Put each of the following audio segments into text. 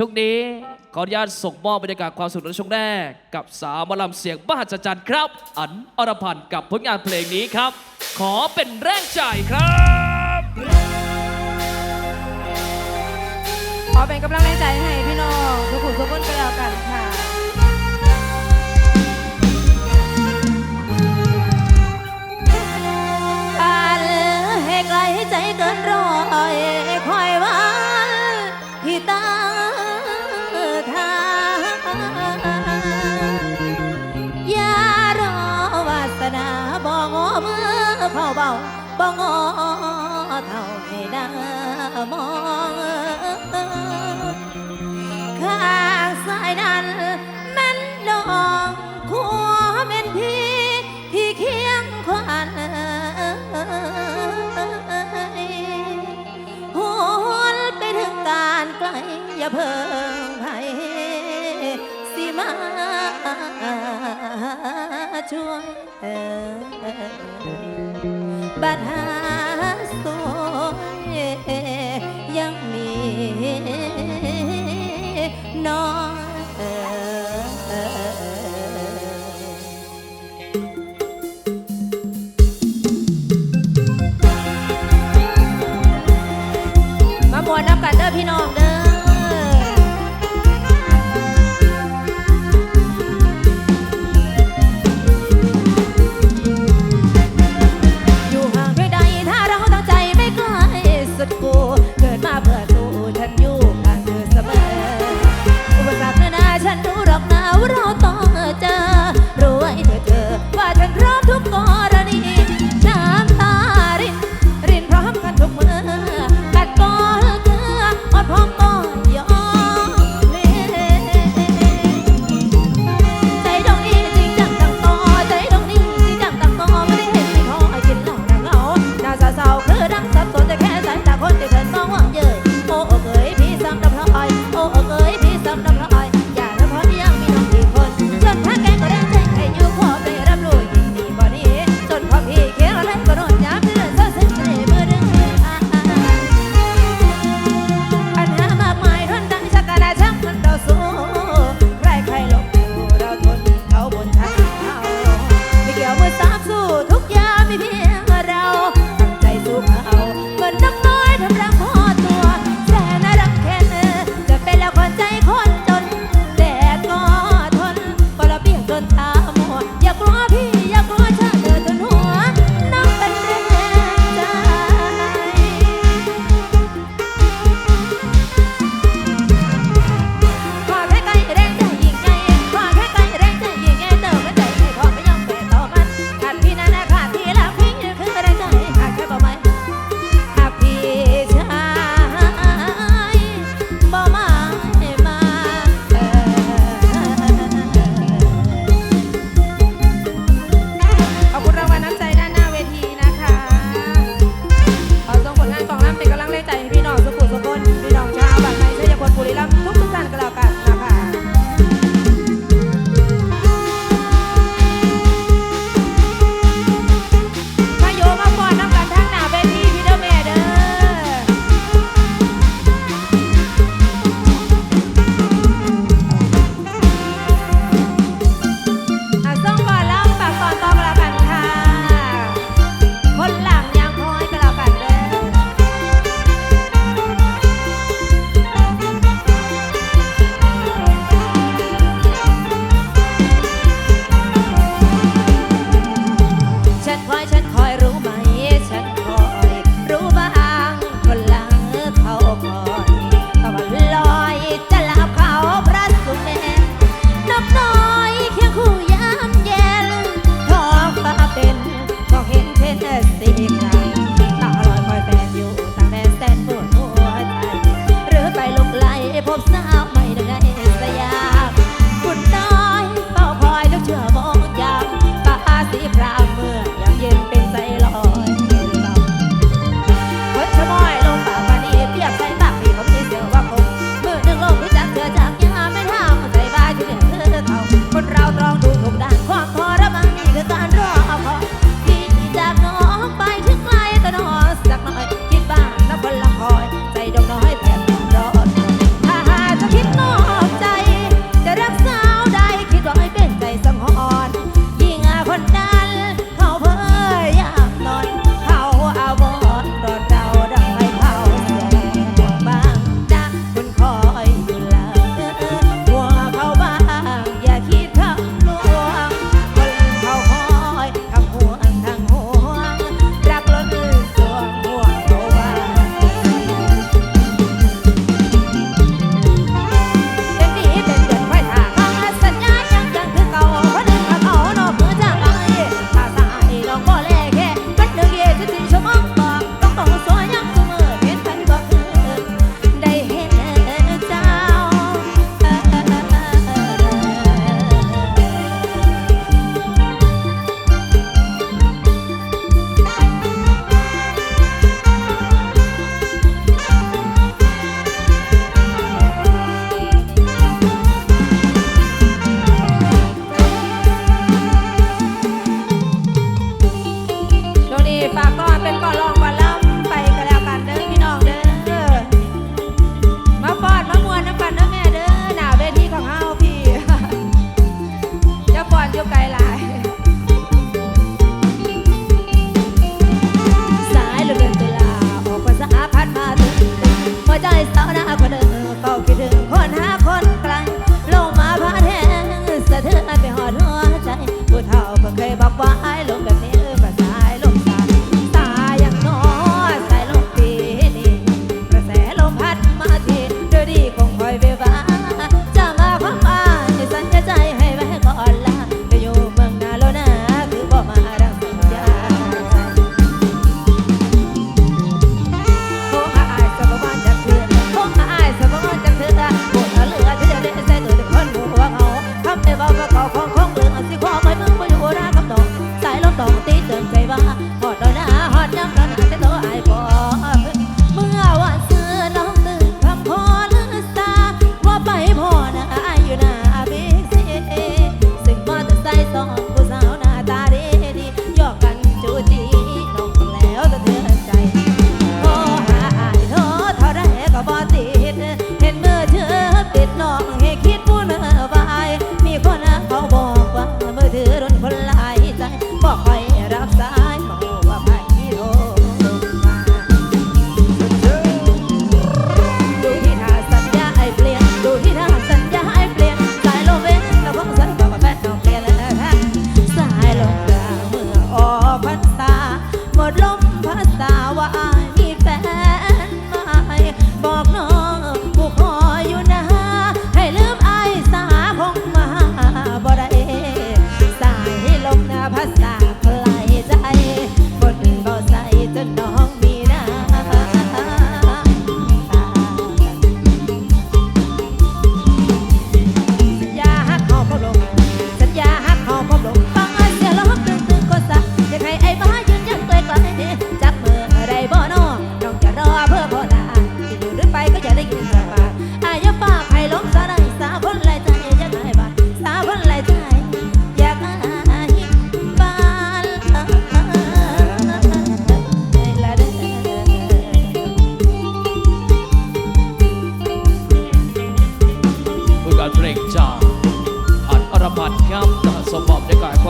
ช่วงนี้ขออนุญาตส่งมอบบรรยากาศความสนุกในช่วงแรก กับสาวมลำเสียงบ้าจัจันครับ อันอรพันธ์กับผลงานเพลงนี้ครับ ขอเป็นแรงใจครับขอเป็นกำลังแรงใจให้พี่น้อง เผาเบาบ่งอเท่าให้ด้มองข้างสายนั้นแม่นดองขัวแม่นพี่ที่เคียงขวันหัวนไปถึงการไกลอย่าเพิ่งไปสิมา ช่วยบัดหา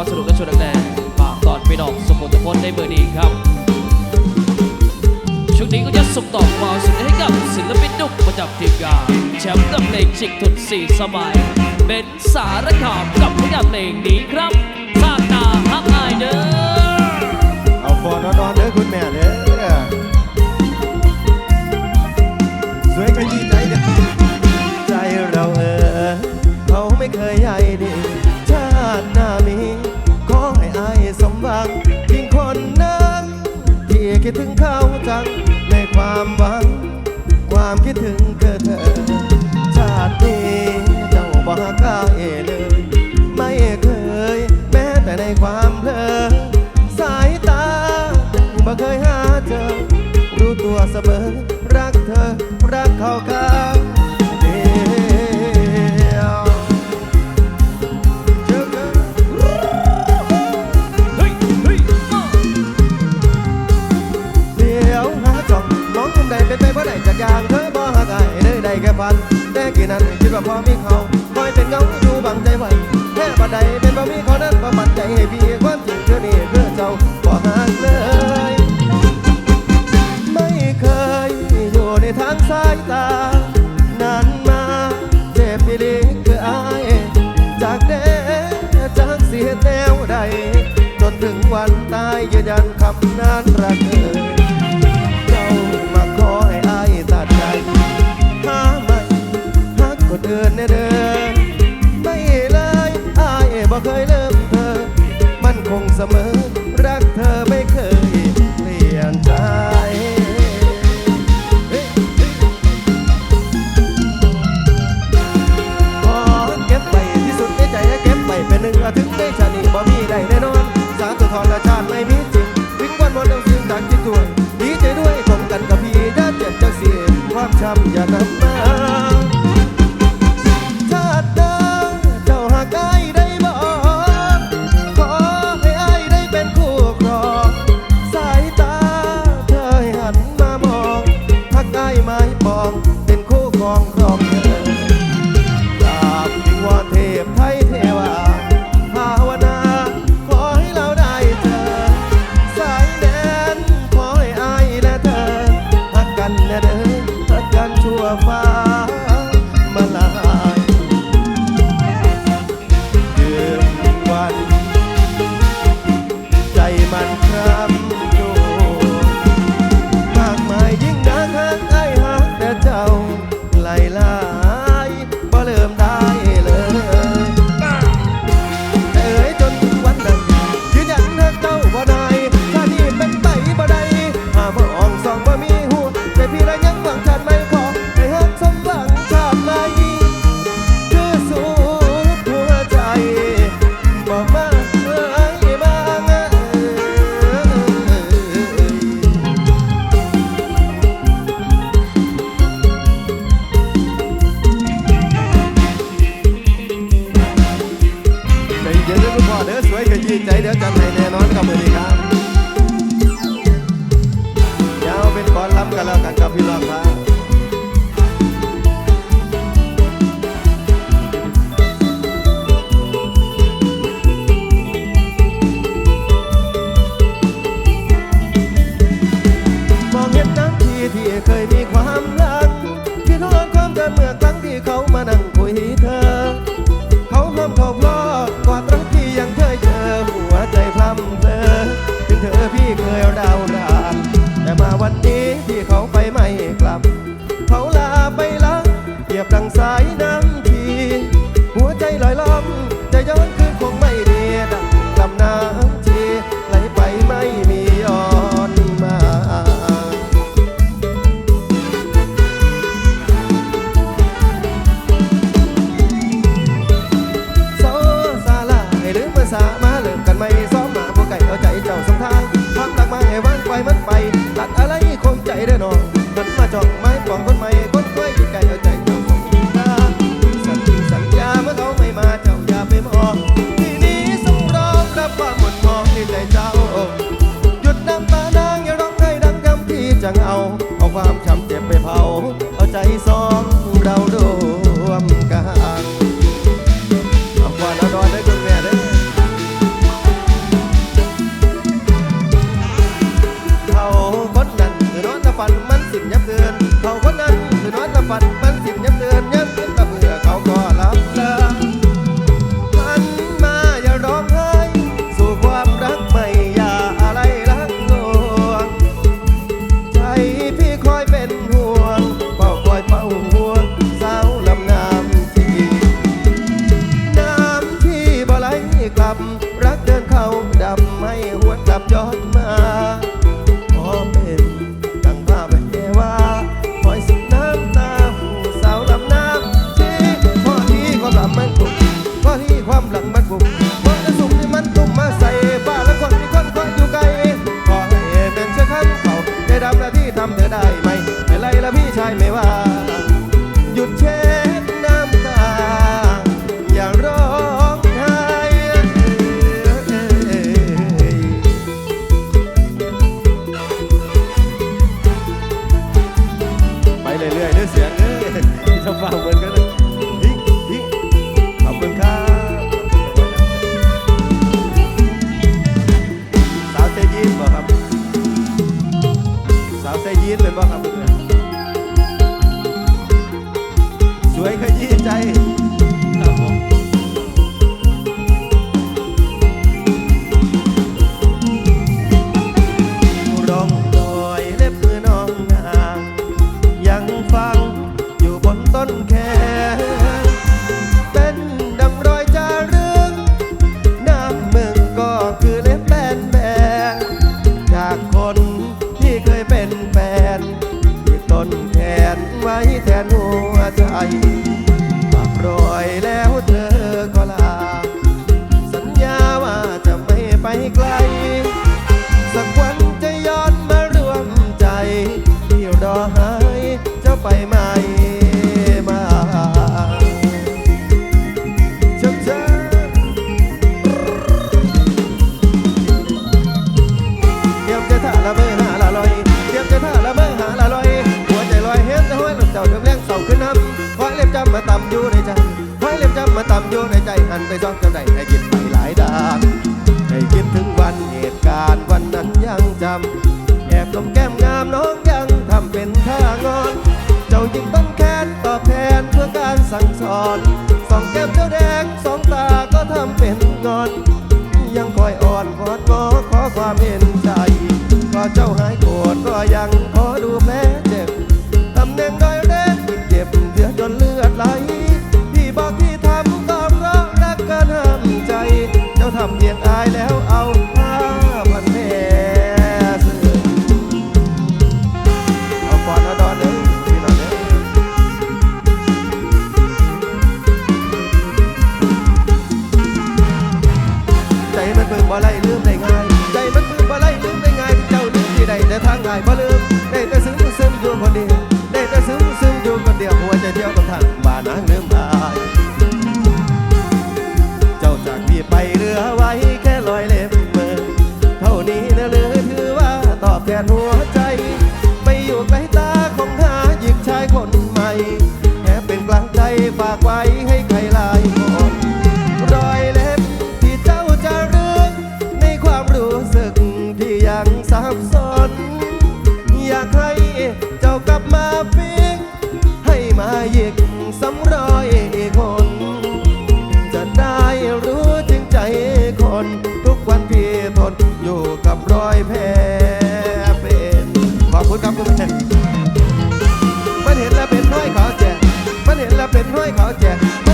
ความสนุกและชวนแรงปากตอนไปดอกสมบูรณ์พลได้เบอร์ดีครับช่วงนี้ก็จะส่งต่อความสุขให้กับศิลปินดุกประจำทีมงานแชมป์กับเพลงชิกทุนสี่สบายเป็นสารขามกับผลงานเพลงนี้ครับซาตาฮักไอเด้อเอาฟอนนอนเด้อคุณแม่เด้อสวยขยี้ใจเด้อใจเราเออเขาไม่เคยใหญ่ดีชาติหน้ามี ฟังยิ่งคนนั้นที่คิดถึงเขาจังในความหวัง ความคิดถึงเธอ ชาตินี้เจ้าบ่ฮักข้าเอเลย ไม่เคย แม้แต่ในความเพลอสายตาบ่เคยหาเจอรู้ตัวเสมอ กี่นั้นคิดว่าพอมีเขาคอยเป็นเงาอยู่บางใจไว้แค่บัดใดเป็นบ่มีเขานั้นบ่ปันใจให้พี่ความจริงเธอนี่เพื่อเจ้าบ่หางเลย ไม่เคยอยู่ในทางสายตานานมาเจ็บปีลีคืออายจากเด้จากเสียแนวใด จนถึงวันตายยืนยันคำนั้นรักเธอ Βλέπουμε. สิ่งยับเกินเขาคนนั้นคือน้อยละฝันเป็น die ำอยู่ในใจไฟเล็บจำมาต่ำอยู่ในใจหันไปซ้องจำได้ให้คิดไปหลายดางให้คิดถึงวันเหตุการณ์วันนั้นยังจำแอบลมแก้มงามน้องยังทำเป็นท่างอน เจ้ายิ่งต้องแค้นตอบแทนเพื่อการสั่งสอนสองแก้มเจ้าแดงสองตาก็ทำเป็นงอน ยังคอยอ่อนวอดขอขอความเห็นใจก็เจ้าหายโกรธก็ยังขอดู ทำเพียงอายแล้วเอาพา your land. 变灰，好姐。